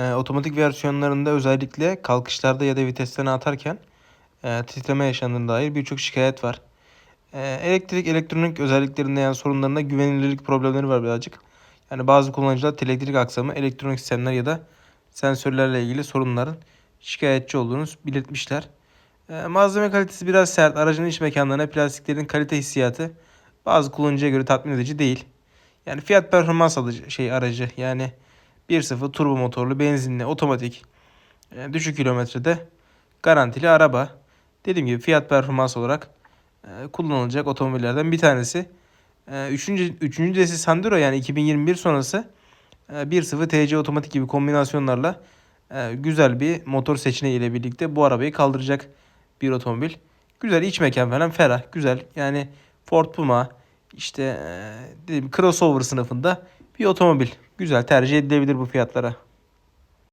E, otomatik versiyonlarında özellikle kalkışlarda ya da viteslerini atarken e, titreme yaşandığına dair birçok şikayet var. E, elektrik elektronik özelliklerinde yani sorunlarında güvenilirlik problemleri var birazcık. Yani bazı kullanıcılar elektrik aksamı, elektronik sistemler ya da sensörlerle ilgili sorunların şikayetçi olduğunu belirtmişler. E, malzeme kalitesi biraz sert. Aracın iç mekanlarına plastiklerin kalite hissiyatı bazı kullanıcıya göre tatmin edici değil. Yani fiyat performans alıcı şey aracı yani 1.0 turbo motorlu benzinli otomatik e, düşük kilometrede garantili araba. Dediğim gibi fiyat performans olarak e, kullanılacak otomobillerden bir tanesi. E, üçüncü, üçüncü nesil Sandero yani 2021 sonrası e, 1.0 TC otomatik gibi kombinasyonlarla güzel bir motor seçeneği ile birlikte bu arabayı kaldıracak bir otomobil. Güzel iç mekan falan ferah güzel yani Ford Puma işte dediğim crossover sınıfında bir otomobil. Güzel tercih edilebilir bu fiyatlara.